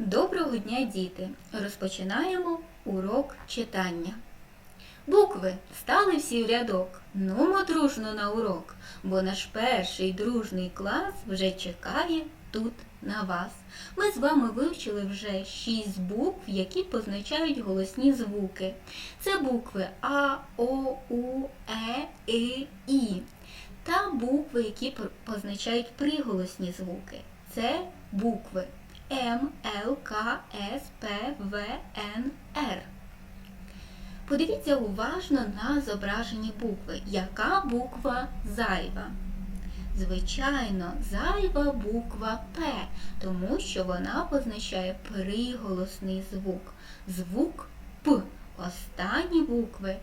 Доброго дня, діти! Розпочинаємо урок читання. Букви стали всі в рядок. Нумо дружно на урок, бо наш перший дружний клас вже чекає тут на вас. Ми з вами вивчили вже шість букв, які позначають голосні звуки. Це букви А, О, У, Е, І, І. Та букви, які позначають приголосні звуки. Це букви М, Л, К, С, П, В, Н, Р. Подивіться уважно на зображені букви. Яка буква зайва? Звичайно, зайва буква П, тому що вона позначає приголосний звук. Звук П. Останні букви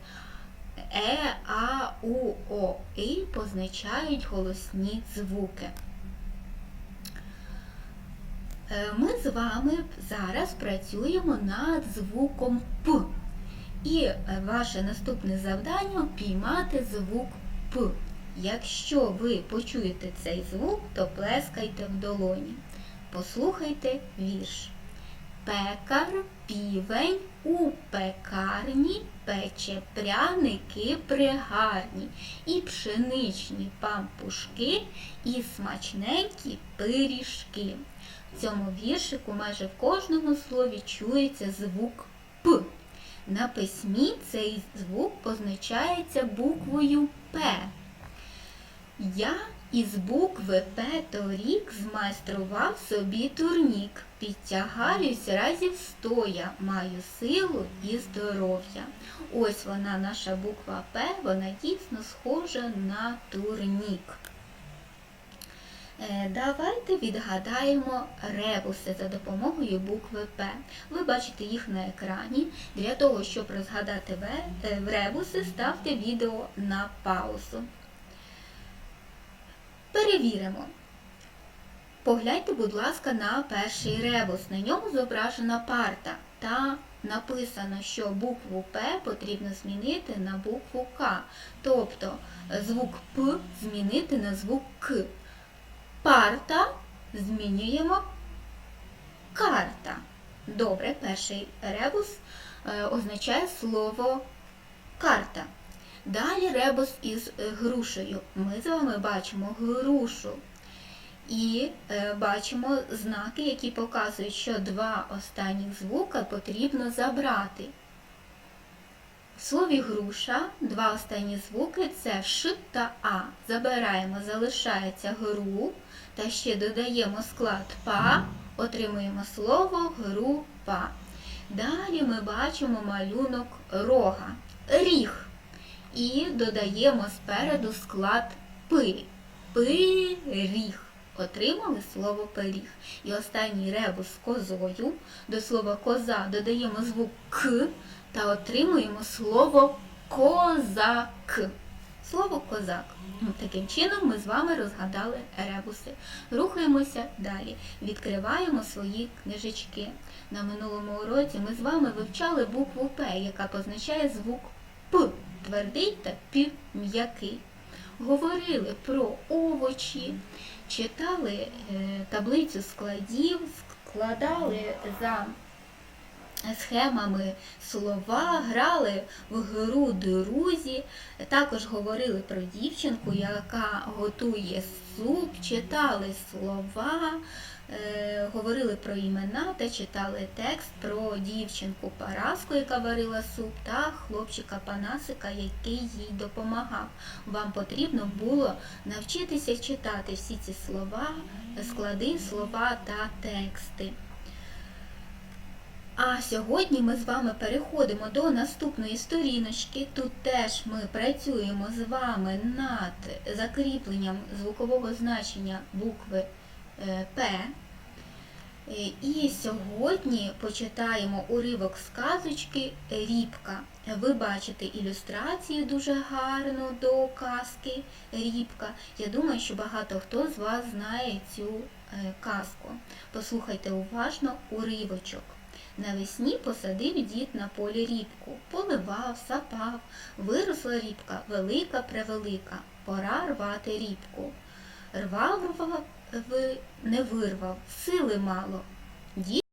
Е, А, У, О, І позначають голосні звуки. Е, Ми з вами зараз працюємо над звуком П. І е, ваше наступне завдання піймати звук П. Якщо ви почуєте цей звук, то плескайте в долоні. Послухайте вірш. Пекар півень у пекарні пече пряники пригарні, і пшеничні пампушки, і смачненькі пиріжки. В цьому віршику майже в кожному слові чується звук П. На письмі цей звук позначається буквою П. Я із букви П торік змайстрував собі турнік. Підтягаюсь разів стоя, маю силу і здоров'я. Ось вона, наша буква П, вона дійсно схожа на турнік. Е, Давайте відгадаємо ребуси за допомогою букви П. Ви бачите їх на екрані. Для того, щоб розгадати е, ребуси, ставте відео на паузу. Перевіримо. Погляньте, будь ласка, на перший ребус. На ньому зображена парта та написано, що букву П потрібно змінити на букву К. Тобто звук П змінити на звук К. Парта змінюємо карта. Добре, перший ребус е, означає слово карта. Далі ребус із е, грушею. Ми з вами бачимо грушу. І е, бачимо знаки, які показують, що два останніх звука потрібно забрати. Слові груша два останні звуки це Ш та А. Забираємо, залишається гру та ще додаємо склад па, отримуємо слово група. Далі ми бачимо малюнок рога, ріг. І додаємо спереду склад пи. Пиріг. Отримали слово пиріг. І останній ребус козою. До слова коза додаємо звук К та отримуємо слово козак. Слово козак. Ну, Таким чином ми з вами розгадали ребуси. Рухаємося далі. Відкриваємо свої книжечки. На минулому уроці ми з вами вивчали букву П, яка позначає звук П, твердий та півм'який. Говорили про овочі, читали е, таблицю складів, складали за схемами слова, грали в гру друзі, також говорили про дівчинку, яка готує суп, читали слова, говорили про імена та читали текст про дівчинку Параску, яка варила суп, та хлопчика Панасика, який їй допомагав. Вам потрібно було навчитися читати всі ці слова, склади, слова та тексти. А сьогодні ми з вами переходимо до наступної сторіночки. Тут теж ми працюємо з вами над закріпленням звукового значення букви е, П. Е, І сьогодні почитаємо уривок сказочки Рібка. Ви бачите ілюстрацію дуже гарну до казки Рібка. Я думаю, що багато хто з вас знає цю е, казку. Послухайте уважно уривочок. Навесні посадив дід на полі рібку, поливав, сапав, виросла рібка, велика превелика, пора рвати рібку. Рвав, рвав, ви- не вирвав, сили мало. Дід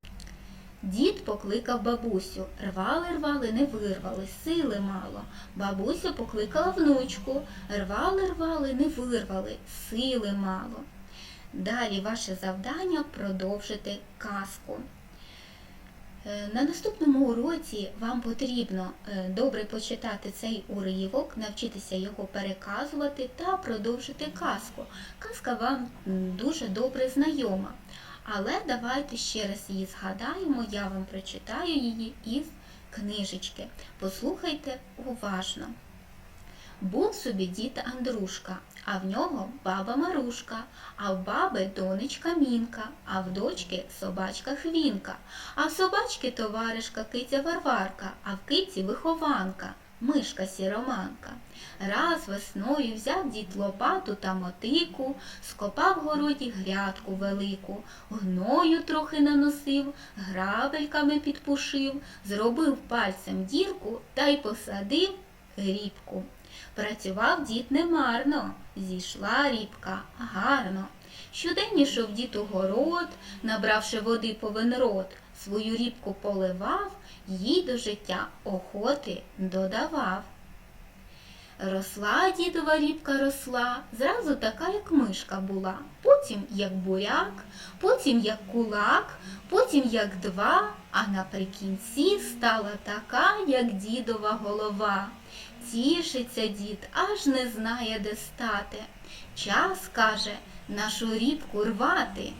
Дід покликав бабусю. Рвали, рвали, не вирвали, сили мало. Бабуся покликала внучку. Рвали, рвали, не вирвали, сили мало. Далі ваше завдання продовжити казку. Е, На наступному уроці вам потрібно е, добре почитати цей уривок, навчитися його переказувати та продовжити казку. Казка вам дуже добре знайома. Але давайте ще раз її згадаємо, я вам прочитаю її із книжечки. Послухайте уважно. Був собі дід Андрушка, а в нього баба Марушка, а в баби донечка Мінка, а в дочки собачка Хвінка, а в собачки товаришка киця Варварка, а в киці вихованка, мишка сіроманка. Раз весною взяв дід лопату та мотику, скопав в городі грядку велику, гною трохи наносив, грабельками підпушив, зробив пальцем дірку та й посадив рібку. Працював дід немарно, зійшла рібка гарно. Щодень ішов дід у город, набравши води повен рот, свою рібку поливав, їй до життя охоти додавав. Росла дідова рібка росла, зразу така, як мишка була, потім як буряк, потім як кулак, потім як два, а наприкінці стала така, як дідова голова. Тішиться дід, аж не знає, де стати. Час, каже, нашу рібку рвати.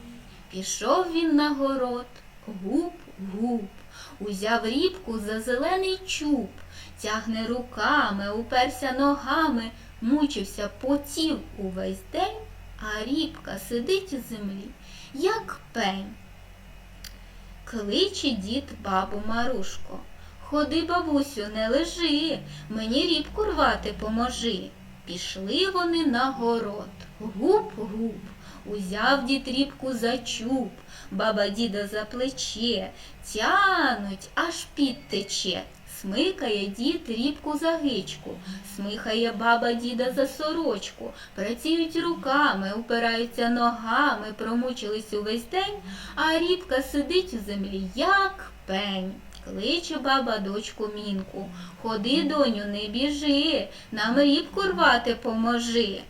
Пішов він на город, гуп-гуп, узяв рібку за зелений чуб, тягне руками, уперся ногами, мучився, потів увесь день, а рібка сидить у землі, як пень. Кличе дід бабу Марушко. Ходи, бабусю, не лежи, мені рібку рвати поможи. Пішли вони на город. Гуп-гуп. Узяв дід рібку за чуб, баба діда за плече, тянуть, аж під тече. Смикає дід рібку за гичку, смихає баба діда за сорочку, працюють руками, упираються ногами, промучились увесь день, а рібка сидить у землі, як пень. Кличе баба дочку мінку. Ходи, доню, не біжи, нам рібку рвати поможи.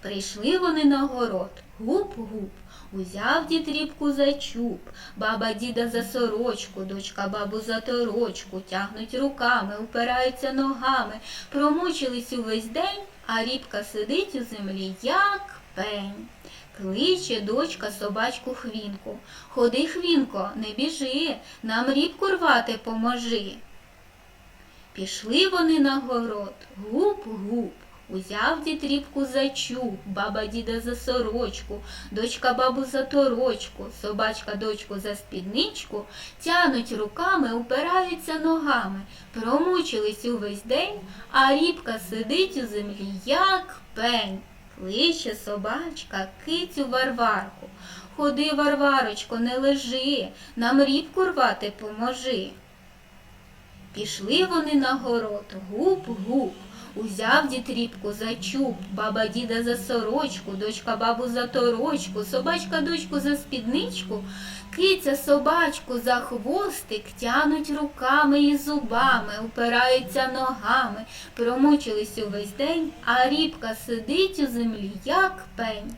Прийшли вони на город. Гуп-гуп. Узяв дід рібку за чуб, баба діда за сорочку, дочка бабу за торочку, тягнуть руками, упираються ногами, промучились увесь день, а рібка сидить у землі, як пень. Кличе дочка собачку хвінку. Ходи, хвінко, не біжи, нам рібку рвати поможи. Пішли вони на город, гуп-гуп. Узяв дід рібку за чуб, баба діда за сорочку, дочка бабу за торочку, собачка дочку за спідничку, тянуть руками, упираються ногами, промучились увесь день, а рібка сидить у землі, як пень. Кличе собачка кицю Варварку. Ходи, Варварочко, не лежи, нам рібку рвати поможи. Пішли вони на город, гуп-гуп. Узяв дід рібку за чуб, баба діда за сорочку, дочка бабу за торочку, собачка дочку за спідничку, киця собачку за хвостик, тянуть руками і зубами, упираються ногами, промучились увесь день, а рібка сидить у землі, як пень.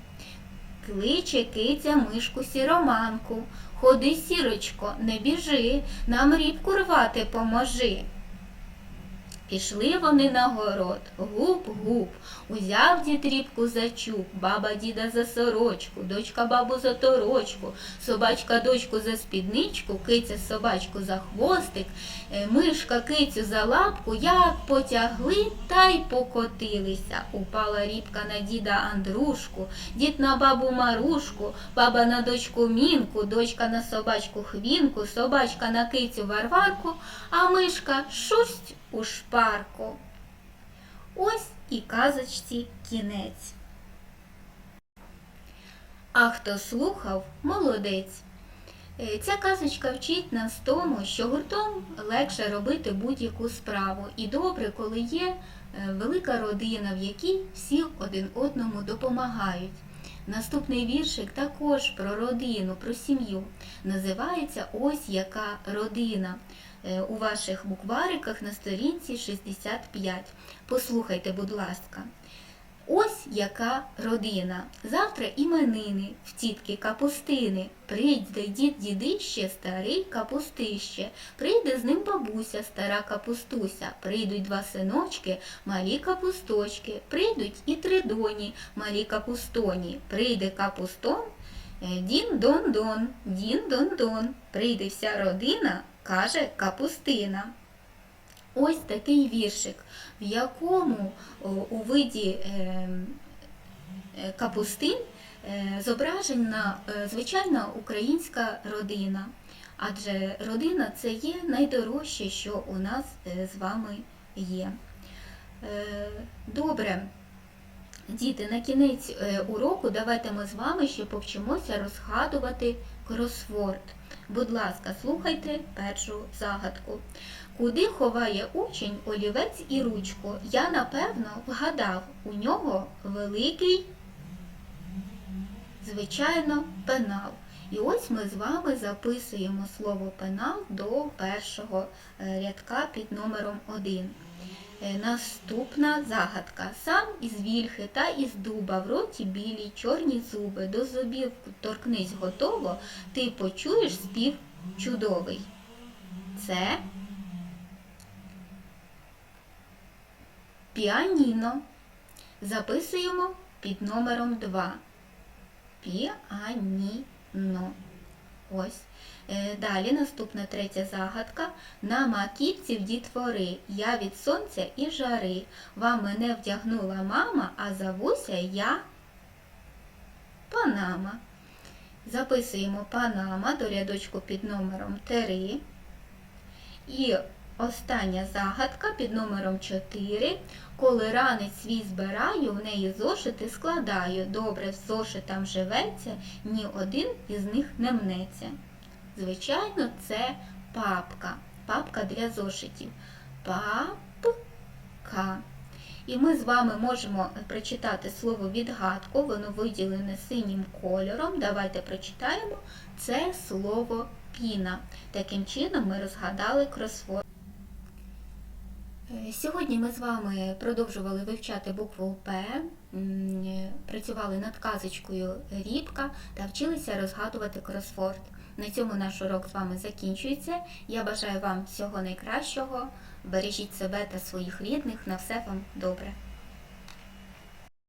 Кличе киця мишку сіроманку. Ходи, сірочко, не біжи, нам рібку рвати поможи. Пішли вони на город, гуп-гуп, узяв дід рібку за чуб, баба діда за сорочку, дочка бабу за торочку, собачка дочку за спідничку, киця собачку за хвостик, е, мишка кицю за лапку, як потягли та й покотилися. Упала рібка на діда Андрушку, дід на бабу Марушку, баба на дочку Мінку, дочка на собачку Хвінку, собачка на кицю Варварку, а мишка шусть у шпарку. Ось і казочці кінець. А хто слухав, молодець. Е, Ця казочка вчить нас тому, що гуртом легше робити будь-яку справу. І добре, коли є е, велика родина, в якій всі один одному допомагають. Наступний віршик також про родину, про сім'ю. Називається Ось яка родина. Е, У ваших буквариках на сторінці 65. Послухайте, будь ласка. Ось яка родина. Завтра іменини в тітки капустини. Прийде дід дідище, старий капустище. Прийде з ним бабуся, стара капустуся. Прийдуть два синочки, малі капусточки. Прийдуть і три доні, малі капустоні. Прийде капустон, е, дін-дон-дон, дін-дон-дон. Прийде вся родина, каже капустина. Ось такий віршик, в якому у виді е, е, капустин е, зображена е, звичайна українська родина. Адже родина це є найдорожче, що у нас е, з вами є. Е, Добре. Діти, на кінець е, уроку давайте ми з вами ще повчимося розгадувати кросворд. Будь ласка, слухайте першу загадку. Куди ховає учень олівець і ручку? Я напевно вгадав, у нього великий, звичайно, пенал. І ось ми з вами записуємо слово пенал до першого е, рядка під номером 1. Е, Наступна загадка. Сам із вільхи та із дуба в роті білі чорні зуби. До зубів торкнись готово, ти почуєш спів чудовий. Це піаніно. Записуємо під номером 2. Піаніно. Ось. Е, Далі наступна третя загадка. На маківці в дітвори. Я від сонця і жари. Вам мене вдягнула мама, а зовуся я Панама. Записуємо Панама до рядочку під номером 3. І остання загадка під номером 4. Коли ранець свій збираю, в неї зошити складаю. Добре з зошитам живеться, ні один із них не мнеться. Звичайно, це папка. Папка для зошитів. Папка. І ми з вами можемо прочитати слово відгадку, воно виділене синім кольором. Давайте прочитаємо. Це слово піна. Таким чином ми розгадали кросворд. Сьогодні ми з вами продовжували вивчати букву П, працювали над казочкою Рібка та вчилися розгадувати кросфорд. На цьому наш урок з вами закінчується. Я бажаю вам всього найкращого. Бережіть себе та своїх рідних. На все вам добре.